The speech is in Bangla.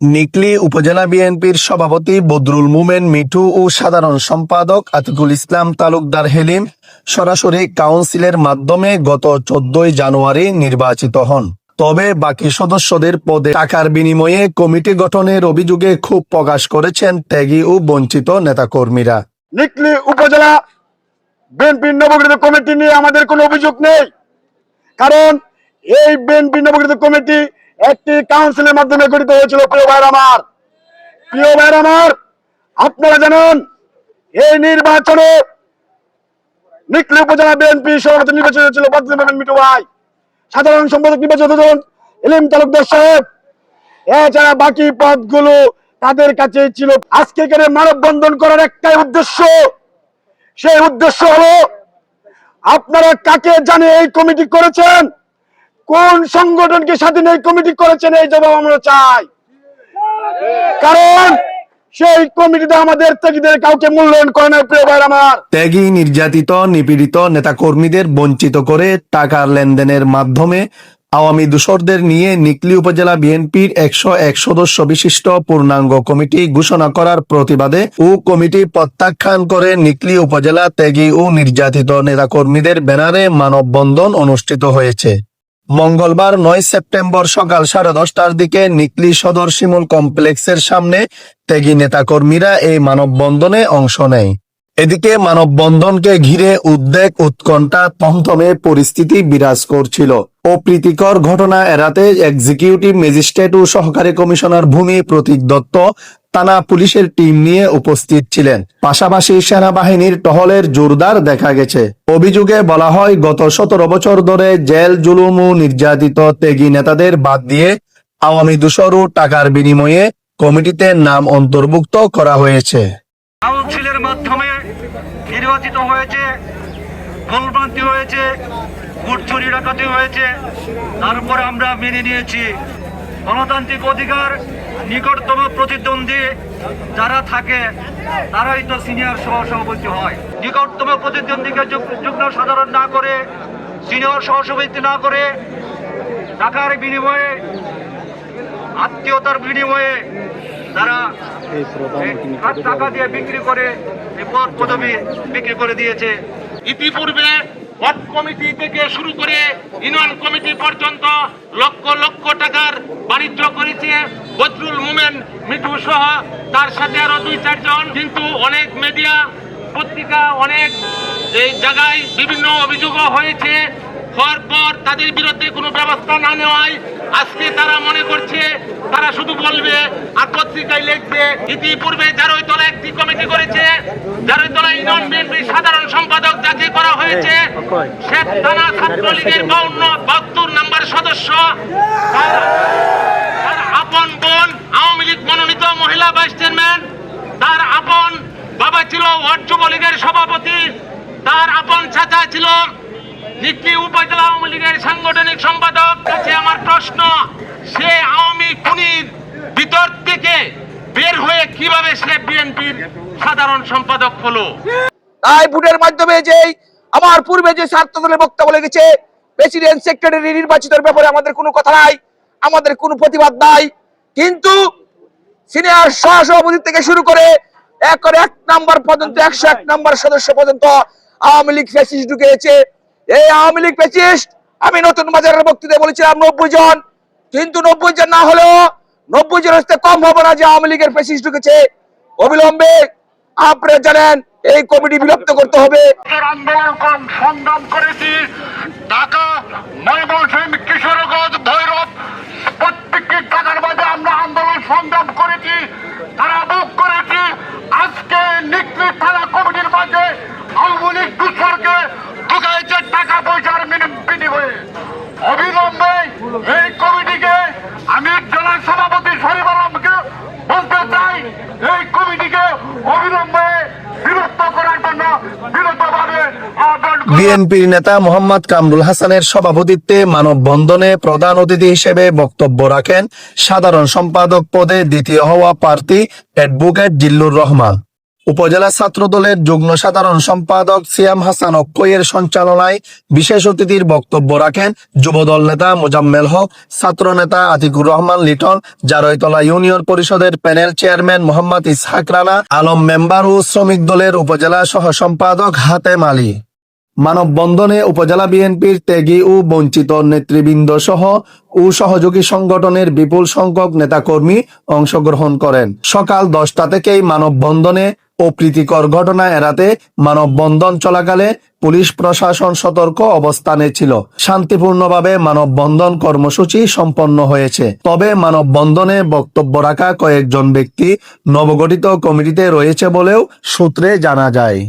নিকলি উপজেলা বিএনপির সভাপতি বদরুল মুমেন, মিঠু ও সাধারণ সম্পাদক আতিকুল ইসলাম তালুকদার হেলিম সরাসরি কাউন্সিলের মাধ্যমে গত চোদ্দই জানুয়ারি নির্বাচিত হন। তবে বাকি সদস্যদের পদে টাকার বিনিময়ে কমিটি গঠনের অভিযোগে ক্ষোভ প্রকাশ করেছেন ত্যাগী ও বঞ্চিত নেতাকর্মীরা। নিকলি উপজেলা বিএনপির নবগঠিত কমিটি নিয়ে আমাদের কোনো অভিযোগ নেই। কারণ এই বিএনপি নবগঠিত কমিটি একটি কাউন্সিলের মাধ্যমে গঠিত হয়েছিল, প্রিয় ভাইয়ের আমার। প্রিয় ভাইয়ের আমার, আপনারা জানেন, এই নির্বাচনে হয়েছিল বাকি পদগুলো তাদের কাছে ছিল। আজকে করার একটাই উদ্দেশ্য, সেই উদ্দেশ্য আপনারা কাকে জানে এই কমিটি করেছেন? কোন সংগঠনকে স্বাধীন এই কমিটি করেছেন এই জবাব আমরা চাই। কারণ সেই কমিটিতে আমাদের ত্যাগীদের কাউকে মূল্যায়ন করে না, প্রিয় ভাইয়ের আমার। ত্যাগী, নির্যাতিত, নিপীড়িত নেতাকর্মীদের বঞ্চিত করে টাকার লেনদেনের মাধ্যমে আওয়ামী দূষরদের নিয়ে নিকলি উপজেলা বিএনপির একশো এক সদস্য বিশিষ্ট পূর্ণাঙ্গ কমিটি ঘোষণা করার প্রতিবাদে ও কমিটি প্রত্যাখ্যান করে নিকলি উপজেলা ত্যাগী ও নির্যাতিত নেতাকর্মীদের ব্যানারে মানববন্ধন অনুষ্ঠিত হয়েছে। মঙ্গলবার নয় সেপ্টেম্বর সকাল সাড়ে দশটার দিকে নিকলি সদর শিমুল কমপ্লেক্সের সামনে ত্যাগী নেতাকর্মীরা এই মানববন্ধনে অংশ নেয়। এদিকে মানববন্ধনকে ঘিরে উদ্বেগ উৎকণ্ঠা থমথমে পরিস্থিতি বিরাজ করছিল। অপ্রীতিকর ঘটনা এড়াতে এক্সিকিউটিভ ম্যাজিস্ট্রেট ও সহকারী কমিশনার ভূমি প্রতীক দত্ত থানা পুলিশের টিম নিয়ে উপস্থিত ছিলেন। পাশাপাশি সেনাবাহিনীর টহলের জোরদার দেখা গেছে। অভিযোগে বলা হয়, গত সতেরো বছর ধরে জেল, জুলুম ও নির্যাতিত ত্যাগী নেতাদের বাদ দিয়ে আওয়ামী দূষর টাকার বিনিময়ে কমিটিতে নাম অন্তর্ভুক্ত করা হয়েছে। কাউন্সিলের মাধ্যমে নির্বাচিত হয়েছে হয়েছে ভোট চুরি ডাকাতি হয়েছে। তারপরে আমরা মেনে নিয়েছি। গণতান্ত্রিক অধিকার নিকটতম প্রতিদ্বন্দ্বী যারা থাকে তারাই তো সিনিয়র সহসভাপতি হয়। নিকটতম প্রতিদ্বন্দ্বীকে যুগ- যুগ্ম সাধারণ না করে সিনিয়র সহসভাপতি না করে টাকার বিনিময়ে আত্মীয়তার বিনিময়ে তারা টাকা দিয়ে বিক্রি করে এই পদ পদবি বিক্রি করে দিয়েছে। ইতিপূর্বে ওয়ার্ড কমিটি থেকে শুরু করে ইউনিয়ন কমিটি পর্যন্ত লক্ষ লক্ষ টাকার বাণিজ্য করেছে। সহ তার সাথে আরও দুই, চারজন। কিন্তু অনেক মিডিয়া পত্রিকা, অনেক এই জায়গায় বিভিন্ন অভিযোগও হয়েছে। হওয়ার পর তাদের বিরুদ্ধে কোনো ব্যবস্থা না নেওয়ায় আজকে তারা মনে করছে, তারা শুধু বলবে আর পত্রিকায় লিখবে। ইতিপূর্বে জারৈতলা একটি কমিটি করেছে। জারৈতলা ইউনিয়ন বিএনপির সাধারণ সম্পাদক যাকে করা হয়েছে, শেখ থানা ছাত্রলীগের বাউন্ন, বাহাত্তর নাম্বার সদস্য। মহিলা ভাইস চেয়ারম্যান, তার আপন বাবা ছিল ওয়ার্ড যুবলীগের সভাপতি, তার আপন চাচা ছিল নিকলি উপজেলা আওয়ামী লীগের সাংগঠনিক সম্পাদক। কাছে আমার প্রশ্ন, সে আওয়ামী খুনির ভিতর থেকে বের হয়ে কীভাবে সে বিএনপির সাধারণ সম্পাদক হলো? তাই ভোটের মাধ্যমে যে আমার পূর্বে যে স্বার্থ দলের বক্তব্য লেগেছে প্রেসিডেন্ট সেক্রেটারি নির্বাচিতের ব্যাপারে আমাদের কোনো কথা নাই, আমাদের কোনো প্রতিবাদ নাই। কিন্তু সিনিয়র সহসভাপতি থেকে শুরু করে এক এক নাম্বার পর্যন্ত, একশো এক নাম্বার সদস্য পর্যন্ত আওয়ামী লীগ ফ্যাসিস্ট ঢুকেছে। এই আওয়ামী লীগ ফ্যাসিস্ট আমি নতুন বাজারের বক্তৃতায় বলেছিলাম নব্বই জন। কিন্তু নব্বই জন না হলেও নব্বই জনের চেয়ে কম হবে না যে আওয়ামী লীগের ফ্যাসিস্ট ঢুকেছে। অবিলম্বে আপনারা জানেন, এই কমিটি বিলুপ্ত করতে হবে। আন্দোলন সংগ্রাম করেছি। ঢাকা দুঃসরকে ঢুকাইছে টাকা পয়সার বিনিময়ে। অবিলম্বে এই কমিটিকে আমি জেলা সভাপতি শরীফ আলমকে বলতে চাই, এই কমিটিকে অবিলম্বে বিএনপির নেতা মোহাম্মদ কামরুল হাসানের সভাপতিত্বে মানববন্ধনে প্রধান অতিথি হিসেবে বক্তব্য রাখেন সাধারণ সম্পাদক পদে দ্বিতীয় হওয়া প্রার্থী অ্যাডভোকেট জিল্লুর রহমান। উপজেলা ছাত্র দলের যুগ্ম সাধারণ সম্পাদক সিয়াম হাসান অক্ষয়ের সঞ্চালনায় বিশেষ অতিথির বক্তব্য রাখেন যুবদল নেতা মোজাম্মেল হক, ছাত্র নেতা আতিকুর রহমান লিটন জারৈতলা ইউনিয়ন পরিষদের panel chairman Mohammad Ishaq Rana, Alam member ও শ্রমিক দলের উপজেলা সহ সম্পাদক হাতেম আলী। মানববন্ধনে উপজেলা বিএনপির ত্যাগী ও বঞ্চিত নেতৃবৃন্দ সহ ও সহযোগী সংগঠনের বিপুল সংখ্যক নেতাকর্মী অংশগ্রহণ করেন। সকাল দশটা থেকেই মানববন্ধনে অপ্রীতিকর ঘটনা এড়াতে মানববন্ধন চলাকালে পুলিশ প্রশাসন সতর্ক অবস্থানে ছিল। শান্তিপূর্ণভাবে মানববন্ধন কর্মসূচি সম্পন্ন হয়েছে। তবে মানববন্ধনে বক্তব্য রাখা কয়েকজন ব্যক্তি নবগঠিত কমিটিতে রয়েছে বলেও সূত্রে জানা যায়।